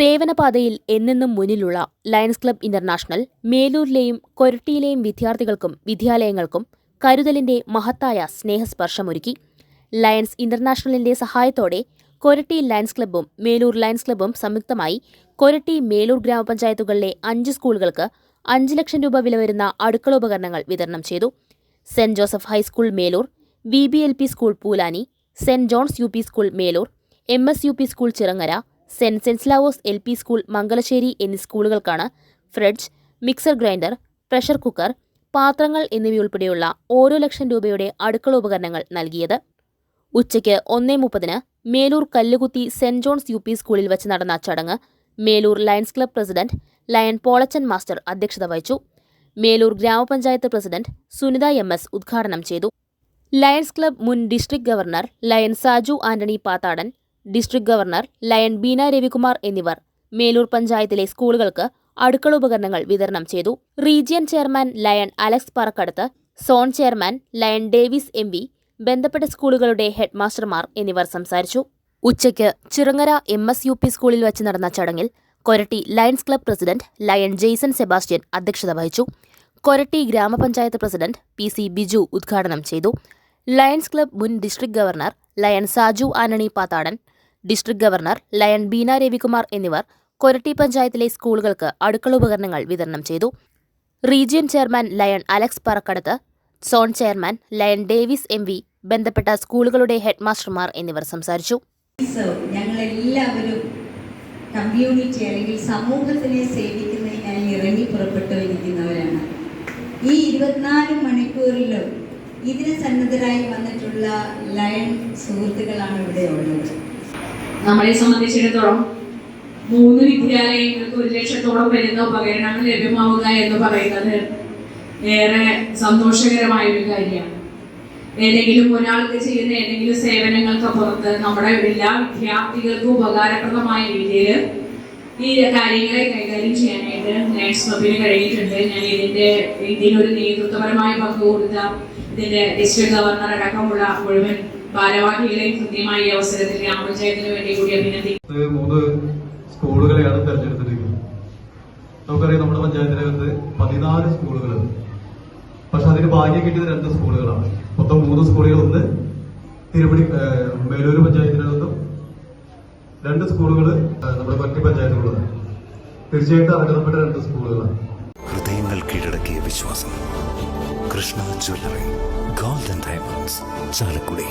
സേവനപാതയിൽ എന്നെന്നും മുന്നിലുള്ള lions club international മേലൂരിലെയും കൊരട്ടിയിലെയും വിദ്യാർത്ഥികൾക്കും വിദ്യാലയങ്ങൾക്കും കരുതലിന്റെ മഹത്തായ സ്നേഹസ്പർശമൊരുക്കി. ലയൺസ് ഇന്റർനാഷണലിന്റെ സഹായത്തോടെ കൊരട്ടി ലയൺസ് ക്ലബ്ബും മേലൂർ ലയൺസ് ക്ലബ്ബും സംയുക്തമായി കൊരട്ടി മേലൂർ ഗ്രാമപഞ്ചായത്തുകളിലെ അഞ്ച് സ്കൂളുകൾക്ക് അഞ്ച് ലക്ഷം രൂപ വില വരുന്ന അടുക്കള ഉപകരണങ്ങൾ വിതരണം ചെയ്തു. Saint Joseph high school Melur V B L P school Poolani Saint John's U P school Melur M S U P school Chirangara Saint സെൻസ്ലാവോസ് L P school Mangalassery എന്നീ സ്കൂളുകൾക്കാണ് fridge mixer grinder pressure cooker പാത്രങ്ങൾ എന്നിവയുൾപ്പെടെയുള്ള ഓരോ ലക്ഷം രൂപയുടെ അടുക്കള ഉപകരണങ്ങൾ നൽകിയത്. ഉച്ചയ്ക്ക് ഒന്നേ മുപ്പതിന് Melur Kallukuthi Saint John's U P സ്കൂളിൽ വെച്ച് നടന്ന ചടങ്ങ് Melur Lions Club president Lion Polachan master അധ്യക്ഷത വഹിച്ചു. മേലൂർ ഗ്രാമപഞ്ചായത്ത് പ്രസിഡന്റ് സുനിത എം എസ് ഉദ്ഘാടനം ചെയ്തു. ലയൺസ് ക്ലബ് മുൻ district governor Lion Saju Antony Pathadan district governor Lion Beena Ravikumar എന്നിവർ മേലൂർ പഞ്ചായത്തിലെ സ്കൂളുകൾക്ക് അടുക്കള ഉപകരണങ്ങൾ വിതരണം ചെയ്തു. Region chairman Lion Alex Parakkaduth zone chairman Lion Davis M ബന്ധപ്പെട്ട സ്കൂളുകളുടെ ഹെഡ്മാസ്റ്റർമാർ എന്നിവർ സംസാരിച്ചു. ഉച്ചയ്ക്ക് Chirangara M S U P സ്കൂളിൽ വെച്ച് നടന്ന ചടങ്ങിൽ Koratty Lions Club president Lion Jaison Sebastian അധ്യക്ഷത വഹിച്ചു. കൊരട്ടി ഗ്രാമപഞ്ചായത്ത് പ്രസിഡന്റ് പി സി ബിജു ഉദ്ഘാടനം ചെയ്തു. ലയൺസ് ക്ലബ് മുൻ district governor lion Saju ആനണി Pathadan district governor Lion Beena Ravikumar എന്നിവർ കൊരട്ടി പഞ്ചായത്തിലെ സ്കൂളുകൾക്ക് അടുക്കള ഉപകരണങ്ങൾ വിതരണം ചെയ്തു. Region chairman Lion Alex Parakkadath zone chairman Lion Davis M V ബന്ധപ്പെട്ട സ്കൂളുകളുടെ ഹെഡ്മാസ്റ്റർമാർ എന്നിവർ സംസാരിച്ചു. ഞങ്ങളെല്ലാവരും കമ്മ്യൂണിറ്റി അല്ലെങ്കിൽ സമൂഹത്തിനെ സേവിക്കുന്നതിനായി ഇറങ്ങി പുറപ്പെട്ടു ഈ ഇരുപത്തിനാല് മണിക്കൂറിലും ഇതിന് സന്നദ്ധരായി വന്നിട്ടുള്ള ലയൺ സുഹൃത്തുക്കളാണ് ഇവിടെ ഉള്ളത്. നമ്മളെ സംബന്ധിച്ചിടത്തോളം മൂന്ന് വിദ്യാലയങ്ങൾക്ക് ഒരു ലക്ഷത്തോളം വരുന്ന ഉപകരണങ്ങൾ ലഭ്യമാവുക എന്ന് പറയുന്നത് ഏറെ സന്തോഷകരമായ ഒരു കാര്യമാണ്. ഏതെങ്കിലും ഒരാൾക്ക് ചെയ്യുന്ന ഏതെങ്കിലും സേവനങ്ങൾക്ക് പുറത്ത് നമ്മുടെ എല്ലാ വിദ്യാർത്ഥികൾക്കും ഉപകാരപ്രദമായ രീതിയിൽ ഈ കാര്യങ്ങളെ കൈകാര്യം ചെയ്യാനായിട്ട് നൈറ്റ്സ് ക്ലബിന് കഴിഞ്ഞിട്ടുണ്ട്. ഞാൻ ഇതിന്റെ ഇതിനൊരു നേതൃത്വപരമായ പങ്ക് കൊടുത്ത ഇതിന്റെ ഡിസ്ട്രിക്ട് ഗവർണർ അടക്കമുള്ള മുഴുവൻ ഭാരവാഹികളെയും കൃത്യമായ ഈ അവസരത്തിൽ ഗ്രാമപഞ്ചായത്തിന് വേണ്ടി കൂടി അഭിനന്ദിക്കും മൂന്ന് സ്കൂളുകളെയാണ് തെരഞ്ഞെടുത്തിരിക്കുന്നത്. നമുക്കറിയാം നമ്മുടെ പഞ്ചായത്തിനകത്ത് പതിനാല് സ്കൂളുകളുണ്ട് പക്ഷെ അതിന് ഭാഗ്യം കിട്ടിയത് രണ്ട് സ്കൂളുകളാണ്. മൊത്തം മൂന്ന് സ്കൂളുകൾ ഒന്ന് തിരുവടി മേലൂർ പഞ്ചായത്തിനകത്തും രണ്ട് സ്കൂളുകൾ നമ്മുടെ മറ്റു പഞ്ചായത്തുകളാണ് തീർച്ചയായിട്ടും അർഹതപ്പെട്ട രണ്ട് സ്കൂളുകളാണ്. ഹൃദയങ്ങൾ കീഴടക്കിയ വിശ്വാസം. Krishna jewellery golden diamonds Chalakudy.